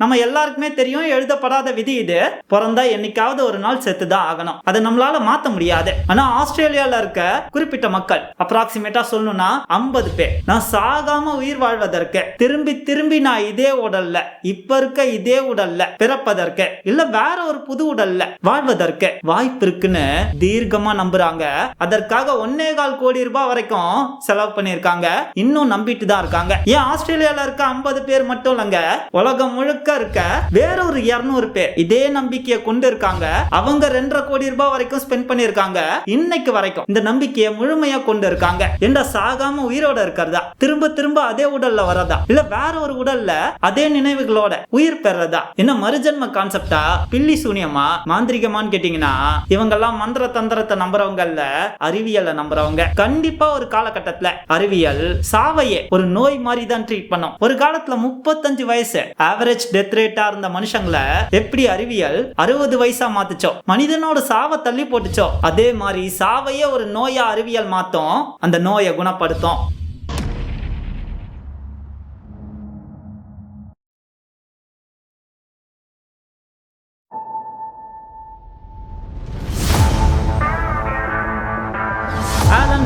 நம்ம எல்லாருக்குமே தெரியும் எழுதப்படாத விதி இது. பிறந்தா என்னைக்காவது ஒரு நாள் செத்து தான் ஆகணும். அதை நம்மளால மாத்த முடியாது. ஆனா ஆஸ்திரேலியால இருக்க குறிப்பிட்ட மக்கள் அப்ராக்சிமேட்டா சொல்லணும்னா ஐம்பது பேர். நான் சாகாம உயிர் வாழ்வதற்கு திரும்பி திரும்பி நான் இதே உடல்ல இப்ப இருக்க இதே உடல்ல பிறப்பதற்கு இல்ல வேற ஒரு புது உடல்ல வாழ்வதற்கு வாய்ப்பு இருக்குன்னு தீர்க்கமா நம்புறாங்க. அதற்காக ஒன்னே கால் கோடி ரூபாய் வரைக்கும் செலவு பண்ணியிருக்காங்க. இன்னும் நம்பிட்டு தான் இருக்காங்க. ஏன் ஆஸ்திரேலியால இருக்க ஐம்பது பேர் மட்டும் இல்லைங்க? உலகம் முழுக்க இருக்க வேற ஒரு இருநூறு பேர் இதே நம்பிக்கையை கொண்டு இருக்காங்க அவங்க ரெண்டரை கோடி ரூபாய் வரைக்கும் ஸ்பெண்ட் பண்ணிருக்காங்க இன்னைக்கு வரைக்கும் இந்த நம்பிக்கையை முழுமையா கொண்டு இருக்காங்க என்ன சாகாம உயிரோட இருக்கிறதா? திரும்ப திரும்ப அதே உடல்ல வரதா இல்ல வேற ஒரு உடல்ல அதே நினைவுகளோட உயிர் பெறதா என்ன மறுஜன்ம கான்செப்டா பில்லி சூனியமா? மாந்திரிகமான்னு கேட்டீங்கன்னா இவங்க எல்லாம் மந்திர தந்திரத்தை நம்புறவங்கல்ல அறிவியலை நம்புறவங்க. கண்டிப்பா ஒரு காலகட்டத்துல அறிவியல் சாவையே ஒரு நோய் மாதிரி தான் ட்ரீட் பண்ணும். ஒரு காலத்துல முப்பத்தஞ்சு வயசு ஆவரேஜ் டெத் ரேட்டா இருந்த மனுஷங்களை எப்படி அறிவியல் அறுபது வயசா மாத்துச்சோ? மனிதனோட சாவை தள்ளி போட்டுச்சோ? அதே மாதிரி சாவையே ஒரு நோயா அறிவியல் மாத்தும். அந்த நோயை குணப்படுத்தும்.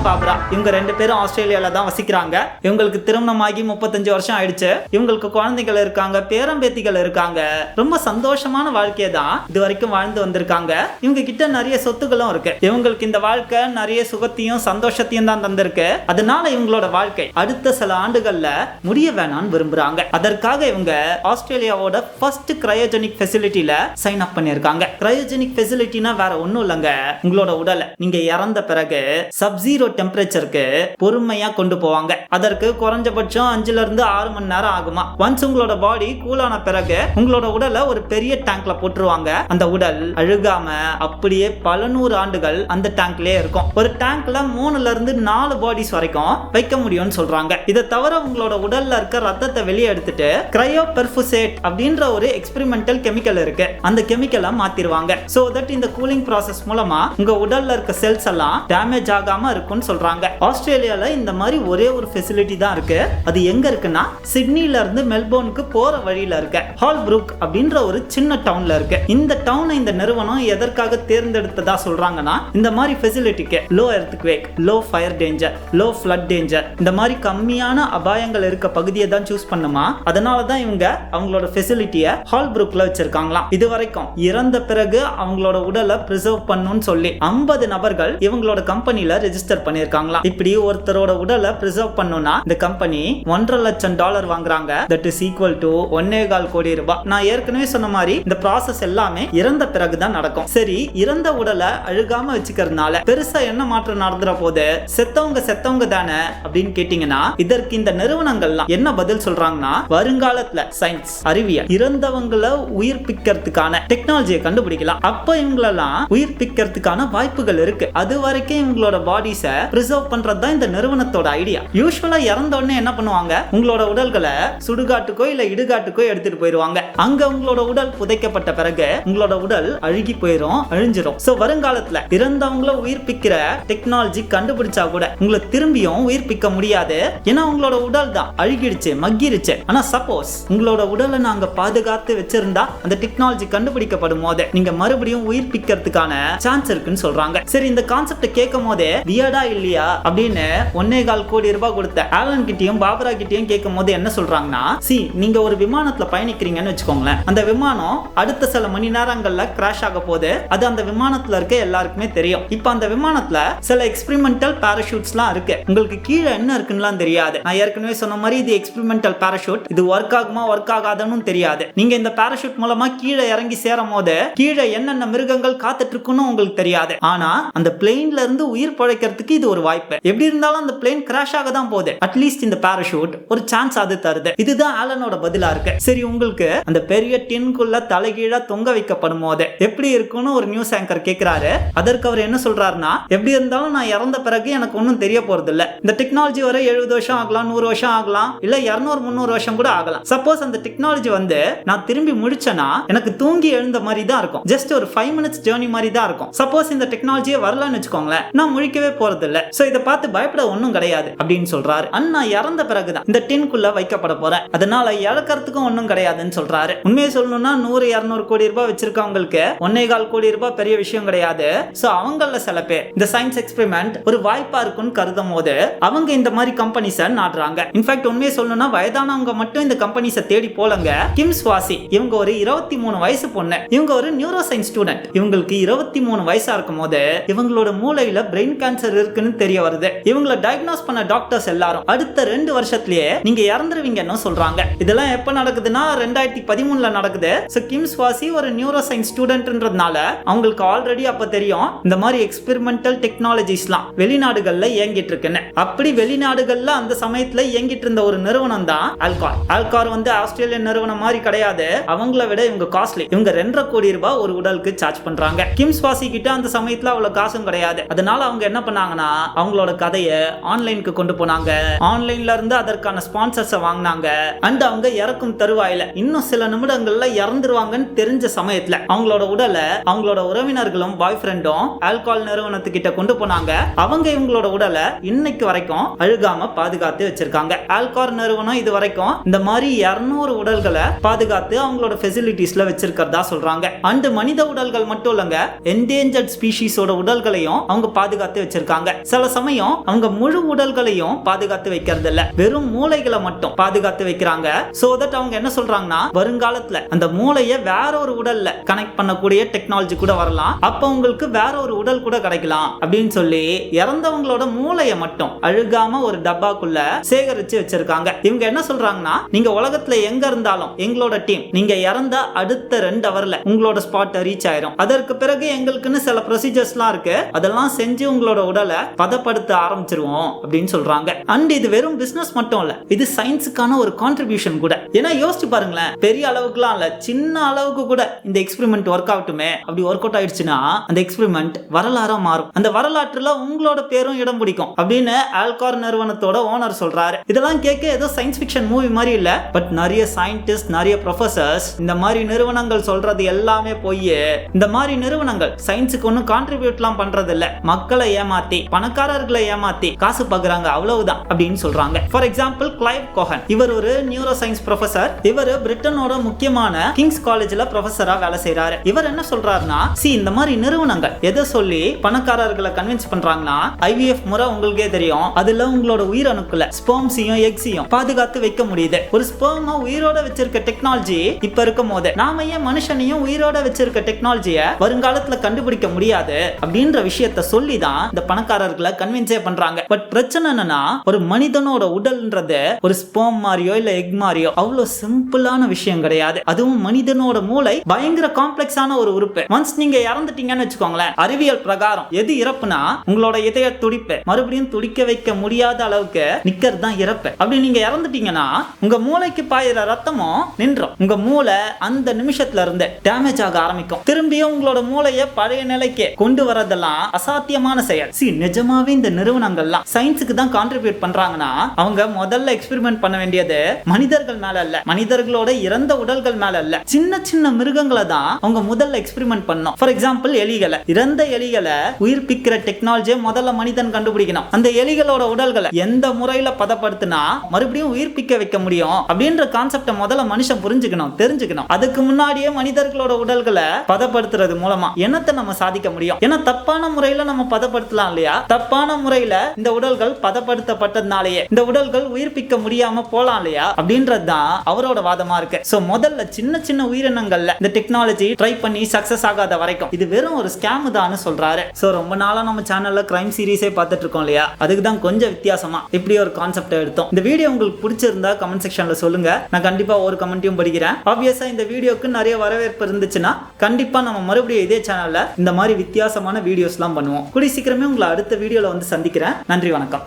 பாப்ரா. இவங்க ரெண்டு பேரும் ஆஸ்திரேலியால தான் வசிக்கிறாங்க. இவங்களுக்கு திருமணமாகி முப்பத்தஞ்சு வருஷம் ஆயிடுச்சு. இவங்களுக்கு குழந்தைகள் இருக்காங்க பேரம்பேத்திகள் இருக்காங்க. ரொம்ப சந்தோஷமான வாழ்க்கையை தான் இது வரைக்கும் வாழ்ந்து வந்திருக்காங்க. இவங்க கிட்ட நிறைய சொத்துக்களும் இருக்கு. இவங்களுக்கு இந்த வாழ்க்கை நிறைய சுகத்தையும் சந்தோஷத்தையும் தான் தந்திருக்கு. அதனால இவங்களோட வாழ்க்கை அடுத்த சில ஆண்டுகள்ல முடிய வேணாம்னு விரும்புறாங்க. அதற்காக இவங்க ஆஸ்திரேலியாவோட ஃபர்ஸ்ட் கிரயோஜெனிக் ஃபெசிலிட்டியில சைன் அப் பண்ணிருக்காங்க கிரயோஜெனிக் ஃபெசிலிட்டினா வேற ஒண்ணும் இல்லைங்க. உங்களோட உடலை. நீங்க இறந்த பிறகு சப்ஜீரோ டெம்பரேச்சருக்கு பொறுமையா கொண்டு போவாங்க. அதற்கு குறைஞ்சபட்சம் அஞ்சுல இருந்து ஆறு மணி நேரம் ஆகுமா. ஒன்ஸ் உங்களோட பாடி கூலான பிறகு உங்களோட உடலை ஒரு பெரிய டேங்க்ல போட்டுருவாங்க. அந்த உடல் அழுகாம அப்படியே பல நூறு ஆண்டுகள் அந்த டேங்க்லயே இருக்கும். ஒரு டேங்க்ல மூணுல இருந்து நாலு பாடிஸ் வரைக்கும் வைக்க முடியும்னு சொல்றாங்க. இதை தவிர உங்களோட உடல்ல இருக்க ரத்தத்தை வெளியே எடுத்துட்டு கிரையோ பெர்ஃபுசேட் அப்படின்ற ஒரு எக்ஸ்பெரிமெண்டல் கெமிக்கல் இருக்கு. அந்த கெமிக்கலை மாத்திருவாங்க. சோ தட் இந்த கூலிங் ப்ராசஸ் மூலமா உங்க உடல்ல இருக்க செல்ஸ் எல்லாம் டேமேஜ் ஆகாம இருக்குன்னு சொல்றாங்க. ஆஸ்திரேலியால இந்த மாதிரி ஒரே ஒரு ஃபெசிலிட்டி தான் இருக்கு. அது எங்க இருக்குன்னா சிட்னில இருந்து மெல்போர்னுக்கு போற வழியில இருக்க. ஹால் புரூக் அப்படின்ற ஒரு சின்ன டவுன்ல இருக்கு. இந்த டவுனை இந்த நிறுவனம் எதற்காக தேர்ந்தெடுத்ததா சொல்றாங்கன்னா இந்த மாதிரி ஃபெசிலிட்டிக்கு low earthquake low fire danger low flood danger இந்த மாதிரி கம்மியான அபாயங்கள் இருக்க பகுதியை தான் சூஸ் பண்ணுமா? அதனால தான் இவங்க அவங்களோட ஃபெசிலிட்டியை ஹால் புரூக்ல வச்சிருக்காங்களாம். இது வரைக்கும் இறந்த பிறகு அவங்களோட உடலை ப்ரிசர்வ் பண்ணணும்னு சொல்லி ஐம்பது நபர்கள் இவங்களோட கம்பெனியில ரெஜிஸ்டர் பண்ணிருக்காங்களாம் இப்படி ஒருத்தரோட உடலை ப்ரிசர்வ் பண்ணுனா இந்த கம்பெனி ஒன்றரை லட்சம் டாலர் வாங்குறாங்க. தட் இஸ் ஈக்குவல் டு ஒன்னே கால் கோடி ரூபாய். நான் ஏற்கனவே சொன்ன மாதிரி இந்த ப்ராசஸ் எல்லாமே இறந்த பிறகு தான் நடக்கும். சரி இறந்த உடலை அழுகாம வச்சுக்கிறதுனால பெருசா என்ன மாற்றம் நடந்துற போது செத்தவங்க செத்தவங்க தானே அப்படின்னு கேட்டீங்கன்னா இதற்கு இந்த நிறுவனங்கள்லாம் என்ன பதில் சொல்றாங்கன்னா வருங்காலத்துல சயின்ஸ் அறிவியல் இறந்தவங்களை உயிர்ப்பிக்கிறதுக்கான டெக்னாலஜியை கண்டுபிடிக்கலாம். அப்ப இவங்களெல்லாம் உயிர்ப்பிக்கிறதுக்கான வாய்ப்புகள் இருக்கு. அது வரைக்கும் இவங்களோட பாடிஸை ப்ரிசர்வ் பண்றது தான் இந்த நிறுவனத்தோட ஐடியா யூஸ்வலா இறந்த உடனே என்ன பண்ணுவாங்க? உங்களோட உடல்களை சுடுகாட்டுக்கோ இல்ல இடுகாட்டுக்கோ எடுத்துட்டு போயிருவாங்க அங்க உங்களோட உடல் புதைக்கப்பட்ட பிறகு உங்களோட உடல் அழுகி போயிரும் அழிஞ்சிரும். சோ வருங்காலத்துல இறந்தவங்கள உயிர்ப்பிக்கிற டெக்னாலஜி கண்டுபிடிச்சா கூட உங்களை திரும்பியும் உயிர்ப்பிக்க முடியாது. ஏன்னா உங்களோட உடல் தான் அழுகிடுச்சு மக்கிருச்சு. ஆனா சப்போஸ் உங்களோட உடலை நாங்க பாதுகாத்து வச்சிருந்தா அந்த டெக்னாலஜி கண்டுபிடிக்கப்படும் போது நீங்க மறுபடியும் உயிர்ப்பிக்கிறதுக்கான சான்ஸ் இருக்குன்னு சொல்றாங்க. சரி இந்த கான்செப்ட் கேட்கும் போதே வியர்டா இல்லையா? அப்படின்னு ஒன்னே கால் கோடி ரூபாய் கொடுத்த ஆலன் கிட்டயும் பாபரா கிட்டயும் கேட்கும் போது என்ன சொல்றாங்கன்னா சி நீங்க ஒரு விமானத்துல பயணிக்கிறீங்கன்னு வச்சுக்கோங்களேன். அந்த விமானம் அடுத்த சில மணி நேரங்கள்ல கிராஷ் ஆக போது அது அந்த விமானத்துல இருக்க எல்லாருக்குமே தெரியும். இப்போ அந்த விமானத்துல சில எக்ஸ்பெரிமெண்டல் பேராஷூட்ஸ்லாம் இருக்கு. உங்களுக்கு கீழே என்ன இருக்குன்னுலாம் தெரியாது. நான் ஏற்கனவே சொன்ன மாதிரி இது எக்ஸ்பெரிமெண்டல் பாராஷூட் இது ஒர்க் ஆகுமா ஒர்க் ஆகாதுன்னு தெரியாது. நீங்க இந்த பாராஷூட் மூலமா கீழே இறங்கி சேரும் போது கீழே என்னென்ன மிருகங்கள் காத்துட்டு இருக்குன்னு உங்களுக்கு தெரியாது. ஆனா அந்த பிளெயின்ல இருந்து உயிர் பழைக்கிறதுக்கு இது ஒரு வாய்ப்பு. எப்படி இருந்தாலும் அந்த பிளேன் கிராஷ் ஆக தான் போகுது அட்லீஸ்ட் இந்த பாராஷூட் ஒரு சான்ஸ் அது தருது. இதுதான் ஆலனோட பதிலா இருக்கு. சரி உங்களுக்கு அந்த பெரிய டின்குள்ள தலைகீழா தொங்க வைக்கப்படும் போது எப்படி இருக்கும்னு ஒரு நியூஸ் ஆங்கர் கேக்குறாரு. அதற்கு அவர் என்ன சொல்றாருன்னா எப்படி இருந்தாலும் நான் இறந்த பிறகு எனக்கு ஒன்றும் தெரிய போறது இல்ல இந்த டெக்னாலஜி வர எழுபது வருஷம் ஆகலாம் நூறு வருஷம் ஆகலாம் இல்ல இருநூறு முந்நூறு வருஷம் கூட ஆகலாம். சப்போஸ் அந்த டெக்னாலஜி வந்து நான் திரும்பி முடிச்சேன்னா எனக்கு தூங்கி எழுந்த மாதிரி தான் இருக்கும். ஜஸ்ட் ஒரு ஃபைவ் மினிட்ஸ் ஜேர்னி மாதிரி தான் இருக்கும். சப்போஸ் இந்த டெக்னாலஜியே வரலன்னு வச்சுக்கோங்களேன். நான் முழிக்கவே போறது போறது இல்ல சோ இதை பார்த்து பயப்பட ஒன்றும் கிடையாது அப்படின்னு சொல்றாரு. அண்ணா இறந்த பிறகுதான் இந்த டின்குள்ள வைக்கப்பட போறேன் அதனால இழக்கிறதுக்கும் ஒன்றும் கிடையாதுன்னு சொல்றாரு. உண்மையை சொல்லணும்னா நூறு இரநூறு கோடி ரூபாய் வச்சிருக்கவங்களுக்கு ஒன்னே கால் கோடி ரூபாய் பெரிய விஷயம் கிடையாது. சோ அவங்கள சில பேர் இந்த சயின்ஸ் எக்ஸ்பெரிமெண்ட் ஒரு வாய்ப்பா இருக்கும்னு கருதும் போது அவங்க இந்த மாதிரி கம்பெனிஸை நாடுறாங்க. இன்ஃபேக்ட் உண்மையை சொல்லணும்னா வயதானவங்க மட்டும் இந்த கம்பெனிஸை தேடி போலங்க. கிம் வாசி இவங்க ஒரு இருபத்தி மூணு வயசு பொண்ணு. இவங்க ஒரு நியூரோ சயின்ஸ் ஸ்டூடெண்ட் இவங்களுக்கு இருபத்தி மூணு வயசா இருக்கும் போது இவங்களோட மூளையில பிரெயின் கேன்சர் இருக்குன்னு தெரிய வருது. இவங்கள டயக்னோஸ் பண்ண டாக்டர்ஸ் எல்லாரும் அடுத்த ரெண்டு வருஷத்துலயே நீங்க இறந்துருவீங்கன்னு சொல்றாங்க. இதெல்லாம் எப்ப நடக்குதுன்னா ரெண்டாயிரத்தி பதிமூணுல நடக்குது. ஸோ கிம் ஸ்வாசி ஒரு நியூரோ சயின்ஸ் ஸ்டூடெண்ட்ன்றதுனால அவங்களுக்கு ஆல்ரெடி அப்ப தெரியும் இந்த மாதிரி எக்ஸ்பெரிமெண்டல் டெக்னாலஜிஸ்லாம் வெளிநாடுகள்ல இயங்கிட்டு இருக்குன்னு. அப்படி வெளிநாடுகள்ல அந்த சமயத்துல இயங்கிட்டு இருந்த ஒரு நிறுவனம் தான் ஆல்கார் ஆல்கார் வந்து ஆஸ்திரேலிய நிறுவனம் மாதிரி கிடையாது. அவங்கள விட இவங்க காஸ்ட்லி இவங்க ரெண்டரை கோடி ரூபாய் ஒரு உடலுக்கு சார்ஜ் பண்றாங்க. கிம் வாசி கிட்ட அந்த சமயத்துல அவ்வளவு காசும் கிடையாது. அதனால அவங்க என்ன பண்ணாங்கன்னா அவங்களோட கதையை ஆன்லைனுக்கு கொண்டு போனாங்க. ஆன்லைன்ல இருந்து அதற்கான ஸ்பான்சர்ஸை வாங்கினாங்க. அண்ட் அவங்க இறக்கும் தருவாயில இன்னும் சில நிமிடங்கள்ல இறந்துருவாங்கன்னு தெரிஞ்ச சமயத்துல அவங்களோட உடலை அவங்களோட உறவினர்களும் பாய் ஃப்ரெண்டும் ஆல்கால் நிறுவனத்துக்கிட்ட கொண்டு போனாங்க. அவங்க இவங்களோட உடலை இன்னைக்கு வரைக்கும் அழுகாம பாதுகாத்து வச்சிருக்காங்க. ஆல்கார் நிறுவனம் இது வரைக்கும் இந்த மாதிரி இருநூறு உடல்களை பாதுகாத்து அவங்களோட ஃபெசிலிட்டிஸ்ல வச்சிருக்கிறதா சொல்றாங்க. அண்ட் மனித உடல்கள் மட்டும் இல்லைங்க என்டேஞ்சர்ட் ஸ்பீஷீஸோட உடல்களையும் அவங்க பாதுகாத்து வச்சிருக்காங்க. சில சமயம் அவங்க முழு உடல்களையும் பாதுகாத்து வைக்கிறது இல்ல. வெறும் மூளைகளை மட்டும் பாதுகாத்து வைக்கிறாங்க. சோ தட் அவங்க என்ன சொல்றாங்கன்னா வருங்காலத்துல அந்த மூளைய வேற ஒரு உடல்ல கனெக்ட் பண்ணக்கூடிய டெக்னாலஜி கூட வரலாம். அப்ப உங்களுக்கு வேற ஒரு உடல் கூட கிடைக்கலாம் அப்படின்னு சொல்லி இறந்தவங்களோட மூளைய மட்டும் அழுகாம ஒரு டப்பாக்குள்ள சேகரிச்சு வச்சிருக்காங்க. இவங்க என்ன சொல்றாங்கன்னா நீங்க உலகத்துல எங்க இருந்தாலும் எங்களோட டீம் நீங்க இறந்த அடுத்த ரெண்டு அவர்ல உங்களோட ஸ்பாட் ரீச் ஆயிரும். அதற்கு பிறகு எங்களுக்குன்னு சில ப்ரொசீஜர்ஸ்லாம் இருக்கு. அதெல்லாம் செஞ்சு உங்களோட உடலை பதப்படுத்த ஆரம்பிச்சிருவோம் அப்படின்னு சொல்றாங்க. அண்ட் இது வெறும் பிசினஸ் மட்டும் இல்ல இது சயின்ஸுக்கான ஒரு கான்ட்ரிபியூஷன் கூட. ஏன்னா யோசிச்சு பாருங்களேன் பெரிய அளவுக்குலாம் இல்ல சின்ன அளவுக்கு கூட இந்த எக்ஸ்பெரிமெண்ட் ஒர்க் ஆகட்டுமே அப்படி ஒர்க் அவுட் ஆயிடுச்சுன்னா அந்த எக்ஸ்பெரிமெண்ட் வரலாறா மாறும். அந்த வரலாற்றுல உங்களோட பேரும் இடம் பிடிக்கும் அப்படின்னு ஆல்கார் நிறுவனத்தோட ஓனர் சொல்றாரு. இதெல்லாம் கேட்க ஏதோ சயின்ஸ் ஃபிக்ஷன் மூவி மாதிரி இல்ல பட் நிறைய சயின்டிஸ்ட் நிறைய ப்ரொஃபசர்ஸ் இந்த மாதிரி நிறுவனங்கள் சொல்றது எல்லாமே போய் இந்த மாதிரி நிறுவனங்கள் சயின்ஸுக்கு ஒன்றும் கான்ட்ரிபியூட்லாம் பண்றது இல்ல மக்களை ஏமாத்தி பணக்காரர்களை ஏமாத்தி காசு பாக்குறாங்க அவ்வளவுதான் அப்படின்னு சொல்றாங்க. ஃபார் எக்ஸாம்பிள் கிளைவ் கோஹன் இவர் ஒரு நியூரோ சயின்ஸ் ப்ரொஃபசர் இவர் பிரிட்டனோட முக்கியமான கிங்ஸ் காலேஜ்ல ப்ரொஃபஸரா வேலை செய்யறாரு இவர் என்ன சொல்றாருன்னா சி இந்த மாதிரி நிறுவனங்கள் எதை சொல்லி பணக்காரர்களை கன்வின்ஸ் பண்றாங்கன்னா ஐவிஎஃப் முறை உங்களுக்கே தெரியும். அதுல உங்களோட உயிரணுக்களை ஸ்போம்ஸையும் எக்ஸையும் பாதுகாத்து வைக்க முடியுது. ஒரு ஸ்போம உயிரோட வச்சிருக்க டெக்னாலஜி இப்ப இருக்கும் போது நாம ஏன் மனுஷனையும் உயிரோட வச்சிருக்க டெக்னாலஜியை வருங்காலத்துல கண்டுபிடிக்க முடியாது? அப்படின்ற விஷயத்த சொல்லி தான் இந்த பணக்காரர்களை கன்வின்ஸே பண்றாங்க. பட் பிரச்சனை என்னன்னா ஒரு மனிதனோட உடல்ன்றது ஒரு ஸ்போம் மாதிரியோ இல்ல எக் மாதிரியோ அவ்வளவு சிம்பிளான விஷயம் கிடையாது. அதுவும் மனிதனோட மூளை பயங்கர காம்ப்ளெக்ஸான ஒரு உறுப்பு. ஒன்ஸ் நீங்க இறந்துட்டீங்கன்னு வச்சுக்கோங்களேன் அறிவியல் பிரகாரம். எது இறப்புனா உங்களோட இதய துடிப்பு. மறுபடியும் துடிக்க வைக்க முடியாத அளவுக்கு நிக்கிறது தான் இறப்பு. அப்படி நீங்க இறந்துட்டீங்கன்னா உங்க மூளைக்கு பாயிற ரத்தமும் நின்றோம். உங்க மூளை அந்த நிமிஷத்துல இருந்து டேமேஜ் ஆக ஆரம்பிக்கும். திரும்பியும் உங்களோட மூளையை பழைய நிலைக்கு கொண்டு வரதெல்லாம் அசாத்தியமான செயல். சி நிஜமாவே இந்த நிறுவனங்கள்லாம் சயின்ஸுக்கு தான் கான்ட்ரிபியூட் பண்றாங்கன்னா அவங்க முதல்ல எக்ஸ்பெரிமெண்ட் பண்ண வேண்டியது மனிதர்கள் மேல அல்ல. மனிதர்களோட இறந்த உடல்கள் மேல அல்ல. சின்ன சின்ன மிருகங்களை தான் அவங்க முதல்ல எக்ஸ்பெரிமெண்ட் பண்ணணும் ஃபார் எக்ஸாம்பிள் எலிகளை. இறந்த எலிகளை உயிர்ப்பிக்கிற டெக்னாலஜியை முதல்ல மனிதன் கண்டுபிடிக்கணும். அந்த எலிகளோட உடல்களை எந்த முறையில பதப்படுத்தினா மறுபடியும் உயிர்ப்பிக்க வைக்க முடியும் அப்படின்ற கான்செப்டை முதல்ல மனுஷன் புரிஞ்சுக்கணும் தெரிஞ்சுக்கணும். அதுக்கு முன்னாடியே மனிதர்களோட உடல்களை பதப்படுத்துறது மூலமா என்னத்தை நம்ம சாதிக்க முடியும்? ஏன்னா தப்பான முறையில நம்ம பதப்படுத்தலாம் இல்லையா? தப்பான முறையில இந்த உடல்கள் பதப்படுத்தப்பட்டதுனாலேயே இந்த உடல்கள் உயிர்ப்பிக்க முடியாம போலாம் இல்லையா அப்படின்றது தான் அவரோட வாதமா இருக்கு. சோ முதல்ல சின்ன சின்ன உயிரினங்கள்ல இந்த டெக்னாலஜி ட்ரை பண்ணி சக்சஸ் ஆகாத வரைக்கும் இது வெறும் ஒரு ஸ்கேம் தான் சொல்றாரு. சோ ரொம்ப நாளா நம்ம சேனல்ல கிரைம் சீரிஸே பார்த்துட்டு இருக்கோம் இல்லையா? அதுக்கு தான் கொஞ்சம் வித்தியாசமா இப்படி ஒரு கான்செப்ட் எடுத்தோம். இந்த வீடியோ உங்களுக்கு பிடிச்சிருந்தா கமெண்ட் செக்ஷன்ல சொல்லுங்க. நான் கண்டிப்பா ஒரு கமெண்ட்டையும் படிக்கிறேன். ஆப்வியஸா இந்த வீடியோக்கு நிறைய வரவேற்பு இருந்துச்சுன்னா கண்டிப்பா நம்ம மறுபடியும் இதே சேனல்ல இந்த மாதிரி வித்தியாசமான வீடியோஸ்லாம் பண்ணுவோம். கூடி சீக்கிரமே உங்களை அடுத்த வீடியோல வந்து சந்திக்கிறேன். நன்றி வணக்கம்.